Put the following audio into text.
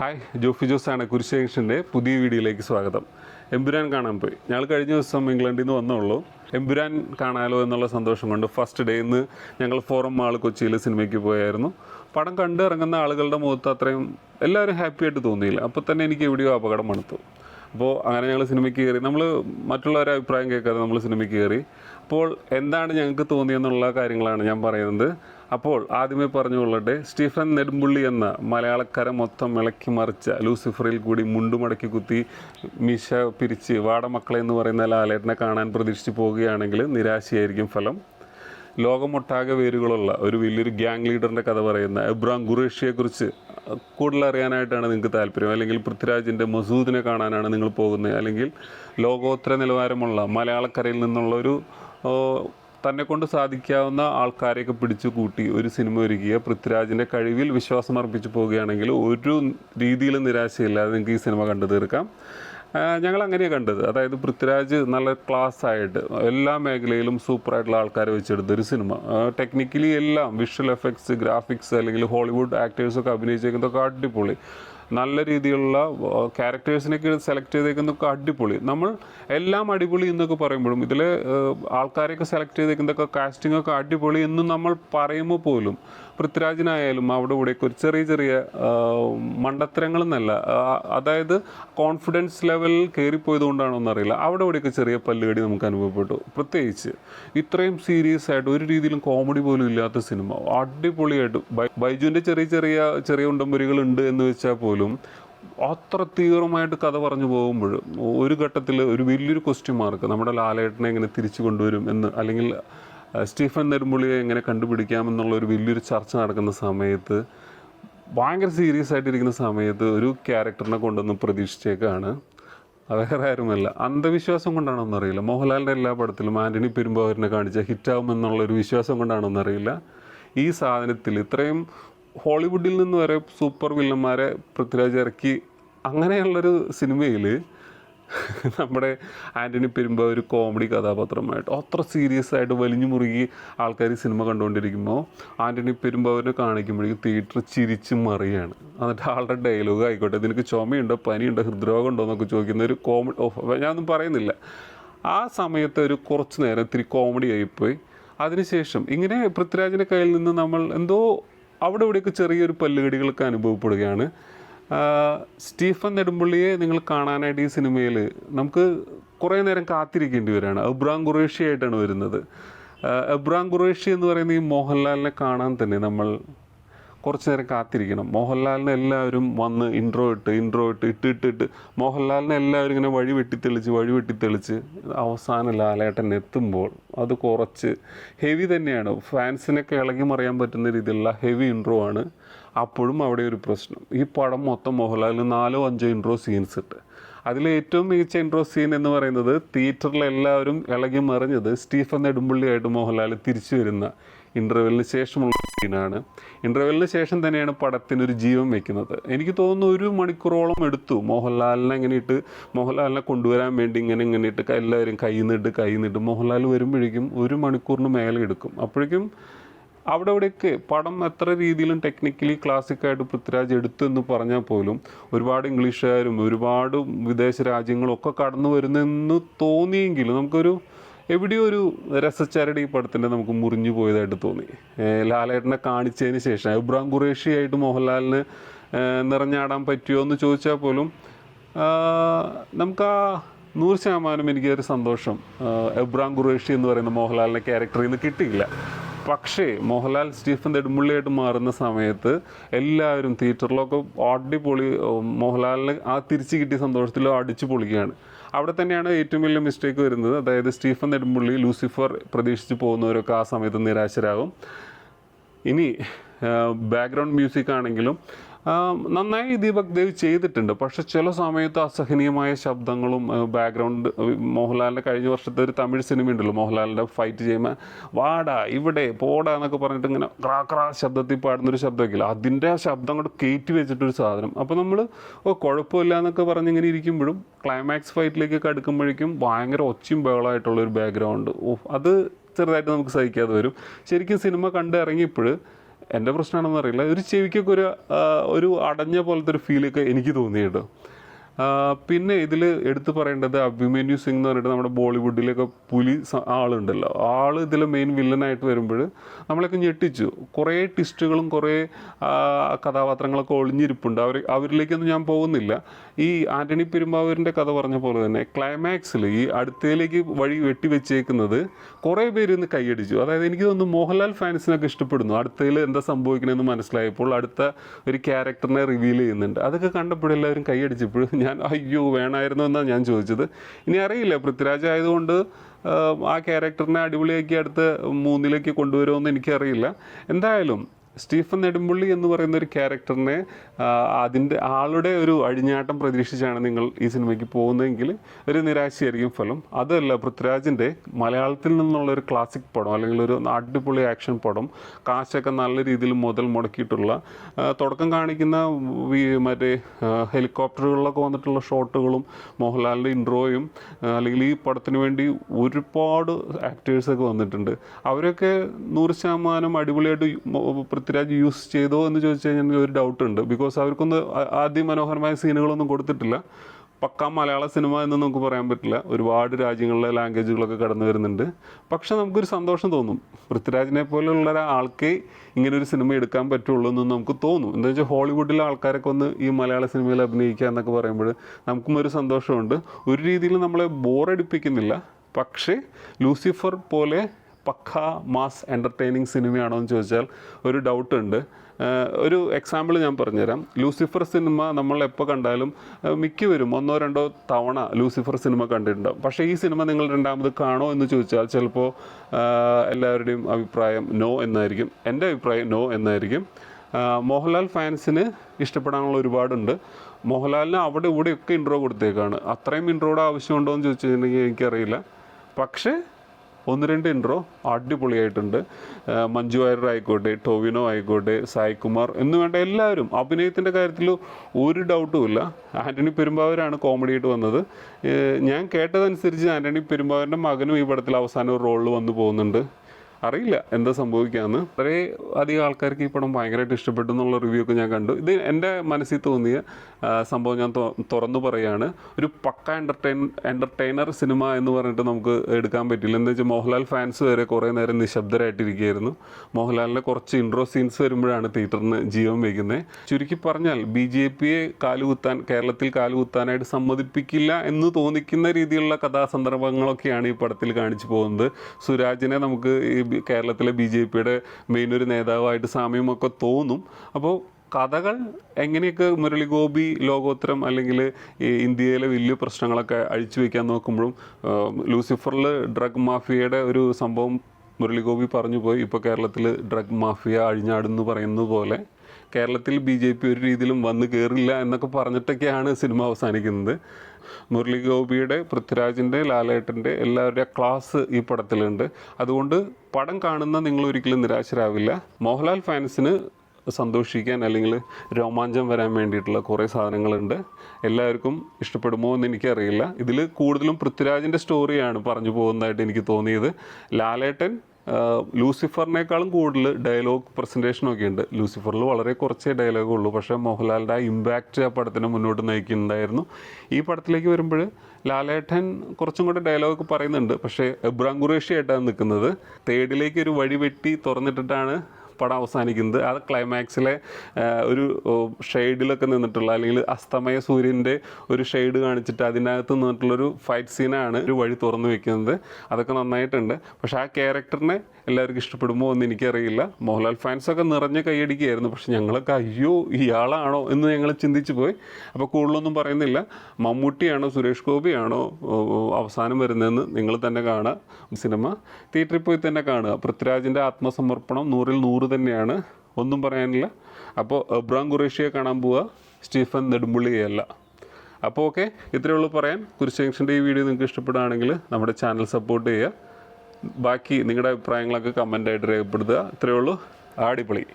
Hi Jofi ജോസാണ് കുരിശ് ജംഗ്ഷന്റെ പുതിയ വീഡിയോയിലേക്ക് സ്വാഗതം. എമ്പുരാൻ കാണാൻ പോയി. ഞങ്ങൾ കഴിഞ്ഞ ദിവസം ഇംഗ്ലണ്ടിൽ നിന്ന് വന്നുള്ളൂ. എമ്പുരാൻ കാണാലോ എന്നുള്ള സന്തോഷം കൊണ്ട് ഫസ്റ്റ് ഡേ ഇന്ന് ഞങ്ങൾ ഫോറം മാൾ കൊച്ചിയിൽ സിനിമയ്ക്ക് പോയായിരുന്നു. പടം കണ്ട് ഇറങ്ങുന്ന ആളുകളുടെ മുഖത്ത് അത്രയും എല്ലാവരും ഹാപ്പി ആയിട്ട് തോന്നിയില്ല. അപ്പോൾ തന്നെ എനിക്ക് എവിടെയോ അപകടം മണത്തു അപ്പോൾ അങ്ങനെ ഞങ്ങൾ സിനിമയ്ക്ക് കയറി. നമ്മൾ മറ്റുള്ളവരെ അഭിപ്രായം കേൾക്കാതെ നമ്മൾ സിനിമയ്ക്ക് കയറി. അപ്പോൾ എന്താണ് ഞങ്ങൾക്ക് തോന്നിയെന്നുള്ള കാര്യങ്ങളാണ് ഞാൻ പറയുന്നത്. അപ്പോൾ ആദ്യമേ പറഞ്ഞുകൊള്ളട്ടെ സ്റ്റീഫൻ നെടുമ്പുള്ളി എന്ന മലയാളക്കര മൊത്തം ഇളക്കി മറിച്ച ലൂസിഫറിൽ കൂടി മുണ്ടുമടക്കി കുത്തി മീശ പിരിച്ച് വാടമക്കളെ എന്ന് പറയുന്ന ലാലേട്ടനെ കാണാൻ പ്രതീക്ഷിച്ച് പോവുകയാണെങ്കിൽ നിരാശയായിരിക്കും ഫലം. ലോകമൊട്ടാകെ വേരുകളുള്ള ഒരു വലിയൊരു ഗ്യാങ് ലീഡറിന്റെ കഥ പറയുന്ന എബ്രാം ഖുറേഷിയെക്കുറിച്ച് കൂടുതൽ അറിയാനായിട്ടാണ് നിങ്ങൾക്ക് താല്പര്യം. അല്ലെങ്കിൽ പൃഥ്വിരാജിന്റെ മസൂദിനെ കാണാനാണ് നിങ്ങൾ പോകുന്നത്. അല്ലെങ്കിൽ ലോകോത്തര നിലവാരമുള്ള മലയാളക്കരയിൽ നിന്നുള്ള ഒരു തന്നെ കൊണ്ട് സാധിക്കാവുന്ന ആൾക്കാരെയൊക്കെ പിടിച്ചു കൂട്ടി ഒരു സിനിമ ഒരുക്കിയ പൃഥ്വിരാജിന്റെ കഴിവിൽ വിശ്വാസം അർപ്പിച്ചു പോവുകയാണെങ്കിൽ ഒരു രീതിയിലും നിരാശയില്ലാതെ നിങ്ങൾക്ക് ഈ സിനിമ കണ്ടു തീർക്കാം. ഞങ്ങൾ അങ്ങനെയാണ് കണ്ടത്. അതായത് പൃഥ്വിരാജ് നല്ല ക്ലാസ് ആയിട്ട് എല്ലാ മേഖലയിലും സൂപ്പറായിട്ടുള്ള ആൾക്കാരെ വെച്ചെടുത്ത ഒരു സിനിമ. ടെക്നിക്കലി എല്ലാം വിഷ്വൽ എഫക്ട്സ് ഗ്രാഫിക്സ് അല്ലെങ്കിൽ ഹോളിവുഡ് ആക്ടേഴ്സൊക്കെ അഭിനയിച്ചേക്കുന്നതൊക്കെ അടിപൊളി. നല്ല രീതിയിലുള്ള ക്യാരക്ടേഴ്സിനൊക്കെ സെലക്ട് ചെയ്തേക്കുന്നതൊക്കെ അടിപൊളി. നമ്മൾ എല്ലാം അടിപൊളി എന്നൊക്കെ പറയുമ്പോഴും ഇതിൽ ആൾക്കാരെയൊക്കെ സെലക്ട് ചെയ്തേക്കുന്നതൊക്കെ കാസ്റ്റിംഗ് ഒക്കെ അടിപൊളി എന്ന് നമ്മൾ പറയുമ്പോൾ പോലും പൃഥ്വിരാജിനായാലും അവിടെ ഇവിടെയൊക്കെ ഒരു ചെറിയ ചെറിയ മണ്ടത്തരങ്ങൾ എന്നല്ല. അതായത് കോൺഫിഡൻസ് ലെവൽ കയറിപ്പോയത് കൊണ്ടാണോ എന്നറിയില്ല. അവിടെ ഇവിടെയൊക്കെ ചെറിയ പല്ലുകടി നമുക്ക് അനുഭവപ്പെട്ടു. പ്രത്യേകിച്ച് ഇത്രയും സീരിയസ് ആയിട്ട് ഒരു രീതിയിലും കോമഡി പോലും ഇല്ലാത്ത സിനിമ അടിപൊളിയായിട്ട്. ബൈജുവിന്റെ ചെറിയ ചെറിയ ചെറിയ ഉണ്ടമ്പുരികൾ ഉണ്ട് എന്ന് വെച്ചാൽ പോലും അത്ര തീവ്രമായിട്ട് കഥ പറഞ്ഞു പോകുമ്പോൾ ഒരു ഘട്ടത്തിൽ ഒരു വലിയൊരു ക്വസ്റ്റ്യൻ മാർക്ക് നമ്മുടെ ലാലേട്ടനെ എങ്ങനെ തിരിച്ചു കൊണ്ടുവരും എന്ന് അല്ലെങ്കിൽ സ്റ്റീഫൻ നെടുമ്പുള്ളിയെ എങ്ങനെ കണ്ടുപിടിക്കാമെന്നുള്ള ഒരു വലിയൊരു ചർച്ച നടക്കുന്ന സമയത്ത് ഭയങ്കര സീരിയസ് ആയിട്ടിരിക്കുന്ന സമയത്ത് ഒരു ക്യാരക്ടറിനെ കൊണ്ടുവന്ന് പ്രതീക്ഷിച്ചേക്കാണ്. വേറെ ആരുമല്ല. അന്ധവിശ്വാസം കൊണ്ടാണോ എന്നറിയില്ല മോഹൻലാലിന്റെ എല്ലാ പടത്തിലും ആന്റണി പെരുമ്പാവൂരിനെ കാണിച്ച ഹിറ്റാവുമെന്നുള്ള ഒരു വിശ്വാസം കൊണ്ടാണോ എന്നറിയില്ല ഈ സാധനത്തിൽ ഇത്രയും ഹോളിവുഡിൽ നിന്ന് വരെ സൂപ്പർ വില്ലന്മാരെ പൃഥ്വിരാജ് ഇറക്കി അങ്ങനെയുള്ളൊരു സിനിമയിൽ നമ്മുടെ ആന്റണി പെരുമ്പ ഒരു കോമഡി കഥാപാത്രമായിട്ട് അത്ര സീരിയസ് ആയിട്ട് വലിഞ്ഞു മുറുകി ആൾക്കാർ സിനിമ കണ്ടുകൊണ്ടിരിക്കുമ്പോൾ ആന്റണി പെരുമ്പാവൂരിനെ കാണിക്കുമ്പോഴേക്കും തിയേറ്റർ ചിരിച്ച് മറിയാണ്. എന്നിട്ട് ആളുടെ ഡയലോഗ് ആയിക്കോട്ടെ നിനക്ക് ചുമയുണ്ടോ പനിയുണ്ടോ ഹൃദ്രോഗം ഉണ്ടോ എന്നൊക്കെ ചോദിക്കുന്ന ഒരു കോമഡി ഓഫ് ഞാനൊന്നും പറയുന്നില്ല. ആ സമയത്ത് ഒരു കുറച്ച് നേരം ഇത്തിരി കോമഡി ആയിപ്പോയി. അതിനുശേഷം ഇങ്ങനെ പൃഥ്വിരാജിന്റെ കയ്യിൽ നിന്ന് നമ്മൾ എന്തോ അവിടെ ഇവിടെയൊക്കെ ചെറിയൊരു പല്ലുകടികളൊക്കെ അനുഭവപ്പെടുകയാണ്. സ്റ്റീഫൻ നെടുമ്പള്ളിയെ നിങ്ങൾ കാണാനായിട്ട് ഈ സിനിമയിൽ നമുക്ക് കുറേ നേരം കാത്തിരിക്കേണ്ടി വരികയാണ് അബ്രാം ഖുറേഷി ആയിട്ടാണ് വരുന്നത് എബ്രാം ഖുറേഷി എന്ന് പറയുന്ന ഈ മോഹൻലാലിനെ കാണാൻ തന്നെ നമ്മൾ കുറച്ച് നേരം കാത്തിരിക്കണം. മോഹൻലാലിനെ എല്ലാവരും വന്ന് ഇൻട്രോ ഇട്ട് ഇൻട്രോ ഇട്ട് ഇട്ട് ഇട്ട് ഇട്ട്. മോഹൻലാലിനെ എല്ലാവരും ഇങ്ങനെ വഴി വെട്ടിത്തെളിച്ച് വഴി വെട്ടിത്തെളിച്ച് അവസാനം ലാലേട്ടൻ എത്തുമ്പോൾ അത് കുറച്ച് ഹെവി തന്നെയാണ്. ഫാൻസിനൊക്കെ ഇളകി മറിയാൻ പറ്റുന്ന രീതിയിലുള്ള ഹെവി ഇൻട്രോ ആണ് അപ്പോഴും അവിടെ ഒരു പ്രശ്നം. ഈ പടം മൊത്തം മോഹൻലാലിന് നാലോ അഞ്ചോ ഇൻട്രോ സീൻസ് ഇട്ട്. അതിൽ ഏറ്റവും മികച്ച ഇൻട്രോ സീൻ എന്ന് പറയുന്നത് തിയേറ്ററിൽ എല്ലാവരും ഇളകി മറിഞ്ഞത് സ്റ്റീഫൻ നെടുമ്പള്ളിയായിട്ട് മോഹൻലാൽ തിരിച്ചു വരുന്ന ഇന്റർവെല്ലിന് ശേഷമുള്ള സീനാണ്. ഇന്റർവെല്ലിന് ശേഷം തന്നെയാണ് പടത്തിന് ഒരു ജീവൻ വെക്കുന്നത് എനിക്ക് തോന്നുന്നു ഒരു മണിക്കൂറോളം എടുത്തു. മോഹൻലാലിനെ ഇങ്ങനെ ഇട്ട് മോഹൻലാലിനെ കൊണ്ടുവരാൻ വേണ്ടി ഇങ്ങനെ ഇങ്ങനെ ഇട്ട് എല്ലാവരും കൈ നിട്ട് കൈ നിട്ട് മോഹൻലാൽ വരുമ്പോഴേക്കും ഒരു മണിക്കൂറിന് മേലെ എടുക്കും. അപ്പോഴേക്കും അവിടെ ഇവിടെയൊക്കെ പടം എത്ര രീതിയിലും ടെക്നിക്കലി ക്ലാസിക്കായിട്ട് പൃഥ്വിരാജ് എടുത്തു എന്ന് പറഞ്ഞാൽ പോലും ഒരുപാട് ഇംഗ്ലീഷുകാരും ഒരുപാട് വിദേശ രാജ്യങ്ങളും ഒക്കെ കടന്നു വരുന്നെന്ന് തോന്നിയെങ്കിലും നമുക്കൊരു എവിടെയോ ഒരു രസച്ചരടി പടത്തിന്റെ നമുക്ക് മുറിഞ്ഞു പോയതായിട്ട് തോന്നി. ലാലേട്ടനെ കാണിച്ചതിന് ശേഷം. ഇബ്രാഹിം ഖുറേഷി ആയിട്ട് മോഹൻലാലിന് നിറഞ്ഞാടാൻ പറ്റുമോ എന്ന് ചോദിച്ചാൽ പോലും നമുക്ക് ആ നൂറ് ശതമാനം എനിക്കൊരു സന്തോഷം. എബ്രാം ഖുറേഷി എന്ന് പറയുന്ന മോഹൻലാലിന്റെ ക്യാരക്ടറിൽ നിന്ന് കിട്ടിയില്ല. പക്ഷേ മോഹൻലാൽ സ്റ്റീഫൻ നെടുമ്പള്ളിയായിട്ട് മാറുന്ന സമയത്ത് എല്ലാവരും തിയേറ്ററിലൊക്കെ അടിപൊളി മോഹൻലാലിന് ആ തിരിച്ചു കിട്ടിയ സന്തോഷത്തിൽ അടിച്ചു പൊളിക്കുകയാണ്. അവിടെ തന്നെയാണ് ഏറ്റവും വലിയ മിസ്റ്റേക്ക് വരുന്നത്. അതായത് സ്റ്റീഫൻ നെടുമ്പള്ളി ലൂസിഫർ പ്രതീക്ഷിച്ച് പോകുന്നവരൊക്കെ ആ സമയത്ത് നിരാശരാകും. ഇനി ബാക്ക്ഗ്രൗണ്ട് മ്യൂസിക് ആണെങ്കിലും നന്നായി ദീപക് ദേവ് ചെയ്തിട്ടുണ്ട്. പക്ഷെ ചില സമയത്ത് അസഹനീയമായ ശബ്ദങ്ങളും ബാക്ക്ഗ്രൗണ്ട് മോഹൻലാലിന്റെ കഴിഞ്ഞ വർഷത്തെ ഒരു തമിഴ് സിനിമ ഉണ്ടല്ലോ മോഹൻലാലിന്റെ ഫൈറ്റ് ചെയ്യുമ്പോൾ വാടാ ഇവിടെ പോടാ എന്നൊക്കെ പറഞ്ഞിട്ട് ഇങ്ങനെ ക്രാ ക്രാ ശബ്ദത്തിൽ പാടുന്നൊരു ശബ്ദമൊക്കെ അതിന്റെ ആ ശബ്ദം കൊണ്ട് കയറ്റി വെച്ചിട്ടൊരു സാധനം. അപ്പോൾ നമ്മൾ ഓ കുഴപ്പമില്ല എന്നൊക്കെ പറഞ്ഞിങ്ങനെ ഇരിക്കുമ്പോഴും ക്ലൈമാക്സ് ഫൈറ്റിലേക്കൊക്കെ അടുക്കുമ്പോഴേക്കും ഭയങ്കര ഒച്ചയും ബഹളമായിട്ടുള്ളൊരു ബാക്ക്ഗ്രൗണ്ട് ഓ അത് ചെറുതായിട്ട് നമുക്ക് സഹിക്കാതെ വരും. ശരിക്കും സിനിമ കണ്ട് ഇറങ്ങിയപ്പോൾ എന്റെ പ്രശ്നമാണെന്ന് അറിയില്ല. ഒരു ചെവിക്കൊക്കെ ഒരു ഒരു അടഞ്ഞ പോലത്തെ ഒരു ഫീലൊക്കെ എനിക്ക് തോന്നിയിട്ടോ ആ, പിന്നെ ഇതിൽ എടുത്തു പറയേണ്ടത് അഭിമന്യു സിംഗ് എന്ന് പറഞ്ഞിട്ട് നമ്മുടെ ബോളിവുഡിലൊക്കെ പുലി ആളുണ്ടല്ലോ. ആൾ ഇതിൽ മെയിൻ വില്ലനായിട്ട് വരുമ്പോൾ നമ്മളൊക്കെ ഞെട്ടിച്ചു. കുറേ ട്വിസ്റ്റുകളും കുറേ കഥാപാത്രങ്ങളൊക്കെ ഒളിഞ്ഞിരിപ്പുണ്ട്. അവർ അവരിലേക്കൊന്നും ഞാൻ പോകുന്നില്ല. ഈ ആന്റണി പെരുമ്പാവൂരിന്റെ കഥ പറഞ്ഞ പോലെ തന്നെ ക്ലൈമാക്സിൽ ഈ അടുത്തയിലേക്ക് വഴി വെട്ടിവെച്ചേക്കുന്നത് കുറേ പേര് ഇന്ന് കൈയടിച്ചു. അതായത് എനിക്ക് തോന്നുന്നു മോഹൻലാൽ ഫാൻസിനൊക്കെ ഇഷ്ടപ്പെടുന്നു. അടുത്തയിൽ എന്താ സംഭവിക്കണമെന്ന് മനസ്സിലായപ്പോൾ അടുത്ത ഒരു ക്യാരക്ടറിനെ റിവീൽ ചെയ്യുന്നുണ്ട്. അതൊക്കെ കണ്ടപ്പോൾ എല്ലാവരും കൈയടിച്ചപ്പോൾ ഞാൻ അയ്യോ വേണമായിരുന്നു എന്നാണ് ഞാൻ ചോദിച്ചത്. ഇനി അറിയില്ല പൃഥ്വിരാജ് ആയതുകൊണ്ട് ആ ക്യാരക്ടറിനെ അടിപൊളിയാക്കി അടുത്ത മൂന്നിലേക്ക് കൊണ്ടുവരുമെന്ന് എനിക്കറിയില്ല. എന്തായാലും സ്റ്റീഫൻ നെടുമ്പുള്ളി എന്ന് പറയുന്ന ഒരു ക്യാരക്ടറിനെ അതിന്റെ ആളുടെ ഒരു അഴിഞ്ഞാട്ടം പ്രതീക്ഷിച്ചാണ് നിങ്ങൾ ഈ സിനിമയ്ക്ക് പോകുന്നതെങ്കിൽ ഒരു നിരാശയായിരിക്കും ഫലം. അതല്ല പൃഥ്വിരാജിന്റെ മലയാളത്തിൽ നിന്നുള്ള ഒരു ക്ലാസിക് പടം അല്ലെങ്കിൽ ഒരു അടിപൊളി ആക്ഷൻ പടം കാശൊക്കെ നല്ല രീതിയിൽ മുതൽ മുടക്കിയിട്ടുള്ള തുടക്കം കാണിക്കുന്ന മറ്റേ ഹെലികോപ്റ്ററുകളിലൊക്കെ വന്നിട്ടുള്ള ഷോട്ടുകളും മോഹൻലാലിന്റെ ഇൻട്രോയും അല്ലെങ്കിൽ ഈ പടത്തിന് വേണ്ടി ഒരുപാട് ആക്ടേഴ്സൊക്കെ വന്നിട്ടുണ്ട്. അവരൊക്കെ നൂറ് ശതമാനം അടിപൊളിയായിട്ട് പൃഥ്വിരാജ് യൂസ് ചെയ്തോ എന്ന് ചോദിച്ചു കഴിഞ്ഞാൽ ഒരു ഡൗട്ട് ഉണ്ട്. ബിക്കോസ് അവർക്കൊന്ന് അതിമനോഹരമായ സീനുകളൊന്നും കൊടുത്തിട്ടില്ല. പക്ക മലയാള സിനിമ എന്ന് നമുക്ക് പറയാൻ പറ്റില്ല. ഒരുപാട് രാജ്യങ്ങളിലെ ലാംഗ്വേജുകളൊക്കെ കടന്നു വരുന്നുണ്ട്. പക്ഷെ നമുക്കൊരു സന്തോഷം തോന്നും. പൃഥ്വിരാജിനെ പോലെയുള്ള ഒരാൾക്ക് ഇങ്ങനെ ഒരു സിനിമ എടുക്കാൻ പറ്റുള്ളൂ എന്ന് നമുക്ക് തോന്നും. എന്താ വെച്ചാൽ ഹോളിവുഡിലെ ആൾക്കാരൊക്കെ ഒന്ന് ഈ മലയാള സിനിമയിൽ അഭിനയിക്കുക എന്നൊക്കെ പറയുമ്പോൾ നമുക്കും ഒരു സന്തോഷമുണ്ട്. ഒരു രീതിയിൽ നമ്മളെ ബോറടിപ്പിക്കുന്നില്ല പക്ഷേ ലൂസിഫർ പോലെ പക്ക മാസ് എന്റർടൈനിങ് സിനിമയാണോ എന്ന് ചോദിച്ചാൽ ഒരു ഡൗട്ട് ഉണ്ട്. ഒരു എക്സാമ്പിൾ ഞാൻ പറഞ്ഞുതരാം. ലൂസിഫർ സിനിമ നമ്മൾ എപ്പോൾ കണ്ടാലും മിക്കവരും ഒന്നോ രണ്ടോ തവണ ലൂസിഫർ സിനിമ കണ്ടിട്ടുണ്ടാവും. പക്ഷേ ഈ സിനിമ നിങ്ങൾ രണ്ടാമത് കാണോ എന്ന് ചോദിച്ചാൽ ചിലപ്പോൾ എല്ലാവരുടെയും അഭിപ്രായം നോ എന്നായിരിക്കും. എന്റെ അഭിപ്രായം നോ എന്നായിരിക്കും. മോഹൻലാൽ ഫാൻസിന് ഇഷ്ടപ്പെടാനുള്ള ഒരുപാടുണ്ട്. മോഹൻലാലിന് അവിടെ ഇവിടെയൊക്കെ ഇൻട്രോ കൊടുത്തേക്കാണ്. അത്രയും ഇൻട്രോയുടെ ആവശ്യമുണ്ടോ എന്ന് കഴിഞ്ഞിട്ടുണ്ടെങ്കിൽ എനിക്കറിയില്ല. പക്ഷേ ഒന്ന് രണ്ട് ഇൻട്രോ അടിപൊളിയായിട്ടുണ്ട്. മഞ്ജു വാര്യർ ആയിക്കോട്ടെ ടോവിനോ ആയിക്കോട്ടെ സായികുമാർ എന്ന് വേണ്ട എല്ലാവരും അഭിനയത്തിന്റെ കാര്യത്തിൽ ഒരു ഡൗട്ടും ഇല്ല. ആന്റണി പെരുമ്പാവൂരാണ് കോമഡി ആയിട്ട് വന്നത്. ഞാൻ കേട്ടതനുസരിച്ച് ആന്റണി പെരുമ്പാവൂരിന്റെ മകനും ഈ പടത്തിൽ അവസാനം ഒരു റോളിൽ വന്നു പോകുന്നുണ്ട്. അറിയില്ല എന്താ സംഭവിക്കാന്ന്. വളരെ അധികം ആൾക്കാർക്ക് ഈ പടം ഭയങ്കരമായിട്ട് ഇഷ്ടപ്പെട്ടു എന്നുള്ള റിവ്യൂ ഒക്കെ ഞാൻ കണ്ടു. ഇത് എന്റെ മനസ്സിൽ തോന്നിയ സംഭവം ഞാൻ തുറന്നു പറയുകയാണ് ഒരു പക്ക എന്റർടൈൻ എന്റർടൈനർ സിനിമ എന്ന് പറഞ്ഞിട്ട് നമുക്ക് എടുക്കാൻ പറ്റില്ല. എന്താ വെച്ചാൽ മോഹൻലാൽ ഫാൻസ് വരെ കുറേ നേരം നിശബ്ദരായിട്ടിരിക്കുകയായിരുന്നു. മോഹൻലാലിന്റെ കുറച്ച് ഇൻട്രോ സീൻസ് വരുമ്പോഴാണ് തിയേറ്ററിന് ജീവൻ വയ്ക്കുന്നത്. ചുരുക്കി പറഞ്ഞാൽ ബി ജെ പിയെ കാലുകുത്താൻ കേരളത്തിൽ കാലുകുത്താനായിട്ട് സമ്മതിപ്പിക്കില്ല എന്ന് തോന്നിക്കുന്ന രീതിയിലുള്ള കഥാസന്ദർഭങ്ങളൊക്കെയാണ് ഈ പടത്തിൽ കാണിച്ചു പോകുന്നത്. സുരാജിനെ നമുക്ക് ഈ കേരളത്തിലെ ബി ജെ പിയുടെ മെയിൻ ഒരു നേതാവായിട്ട് സാമ്യമൊക്കെ തോന്നും. അപ്പോൾ കഥകൾ എങ്ങനെയൊക്കെ മുരളിഗോപി ലോകോത്തരം അല്ലെങ്കിൽ ഈ ഇന്ത്യയിലെ വലിയ പ്രശ്നങ്ങളൊക്കെ അഴിച്ചു വെക്കാൻ നോക്കുമ്പോഴും ലൂസിഫറിൽ ഡ്രഗ് മാഫിയയുടെ ഒരു സംഭവം മുരളിഗോപി പറഞ്ഞു പോയി. ഇപ്പോൾ കേരളത്തിൽ ഡ്രഗ് മാഫിയ അഴിഞ്ഞാടുന്നു പറയുന്നത് പോലെ കേരളത്തിൽ ബി ജെ പി ഒരു രീതിയിലും വന്ന് കയറില്ല എന്നൊക്കെ പറഞ്ഞിട്ടൊക്കെയാണ് സിനിമ അവസാനിക്കുന്നത്. മുരളിഗോപിയുടെ പൃഥ്വിരാജിന്റെ ലാലേട്ടന്റെ എല്ലാവരുടെ ക്ലാസ് ഈ പടത്തിലുണ്ട്. അതുകൊണ്ട് പടം കാണുന്ന നിങ്ങൾ ഒരിക്കലും നിരാശരാവില്ല. മോഹൻലാൽ ഫാൻസിന് സന്തോഷിക്കാൻ അല്ലെങ്കിൽ രോമാഞ്ചം വരാൻ വേണ്ടിയിട്ടുള്ള കുറേ സാധനങ്ങളുണ്ട്. എല്ലാവർക്കും ഇഷ്ടപ്പെടുമോ എന്ന് എനിക്കറിയില്ല. ഇതിൽ കൂടുതലും പൃഥ്വിരാജിന്റെ സ്റ്റോറിയാണ് പറഞ്ഞു പോകുന്നതായിട്ട് എനിക്ക് തോന്നിയത്. ലാലേട്ടൻ ലൂസിഫറിനേക്കാളും കൂടുതൽ ഡയലോഗ് പ്രസന്റേഷനൊക്കെ ഉണ്ട്. ലൂസിഫറിൽ വളരെ കുറച്ചേ ഡയലോഗ് ഉള്ളൂ. പക്ഷേ മോഹൻലാലിന്റെ ആ ഇമ്പാക്റ്റ് ആ പടത്തിനെ മുന്നോട്ട് നയിക്കുന്നുണ്ടായിരുന്നു ഈ പടത്തിലേക്ക് വരുമ്പോൾ ലാലേട്ടൻ കുറച്ചും കൂടെ ഡയലോഗ് പറയുന്നുണ്ട്. പക്ഷേ എബ്രാം ഖുറേഷി നിൽക്കുന്നത്. തേർഡിലേക്ക് ഒരു വഴി വെട്ടി തുറന്നിട്ടിട്ടാണ് പടം അവസാനിക്കുന്നത്. ആ ക്ലൈമാക്സിലെ ഒരു ഷെയ്ഡിലൊക്കെ നിന്നിട്ടുള്ള അല്ലെങ്കിൽ അസ്തമയ സൂര്യന്റെ ഒരു ഷെയ്ഡ് കാണിച്ചിട്ട് അതിനകത്ത് നിന്നിട്ടുള്ളൊരു ഫൈറ്റ് സീനാണ് ഒരു വഴി തുറന്നു വെക്കുന്നത്. അതൊക്കെ നന്നായിട്ടുണ്ട്. പക്ഷേ ആ ക്യാരക്ടറിനെ എല്ലാവർക്കും ഇഷ്ടപ്പെടുമോ എന്ന് എനിക്കറിയില്ല. മോഹൻലാൽ ഫാൻസൊക്കെ നിറഞ്ഞ കൈയടിക്കുകയായിരുന്നു പക്ഷെ ഞങ്ങളൊക്കെ അയ്യോ ഇയാളാണോ എന്ന് ഞങ്ങൾ ചിന്തിച്ചു പോയി. അപ്പോൾ കൂടുതലൊന്നും പറയുന്നില്ല. മമ്മൂട്ടിയാണോ സുരേഷ് ഗോപിയാണോ അവസാനം വരുന്നതെന്ന് നിങ്ങൾ തന്നെ കാണുക. സിനിമ തിയേറ്ററിൽ പോയി തന്നെ കാണുക. പൃഥ്വിരാജിന്റെ ആത്മസമർപ്പണം നൂറിൽ നൂറ് തന്നെയാണ്. ഒന്നും പറയാനില്ല. അപ്പോൾ എബ്രാം ഖുറേഷിയെ കാണാൻ പോവുക സ്റ്റീഫൻ നെടുമ്പുള്ളിയല്ല അപ്പോൾ ഓക്കെ ഇത്രയേ ഉള്ളൂ പറയാൻ. കുരിശ് ജംഗ്ഷന്റെ ഈ വീഡിയോ നിങ്ങൾക്ക് ഇഷ്ടപ്പെടുകയാണെങ്കിൽ നമ്മുടെ ചാനൽ സപ്പോർട്ട് ചെയ്യുക. ബാക്കി നിങ്ങളുടെ അഭിപ്രായങ്ങളൊക്കെ കമന്റായിട്ട് രേഖപ്പെടുത്തുക. ഇത്രയേ ഉള്ളൂ. അടിപൊളി.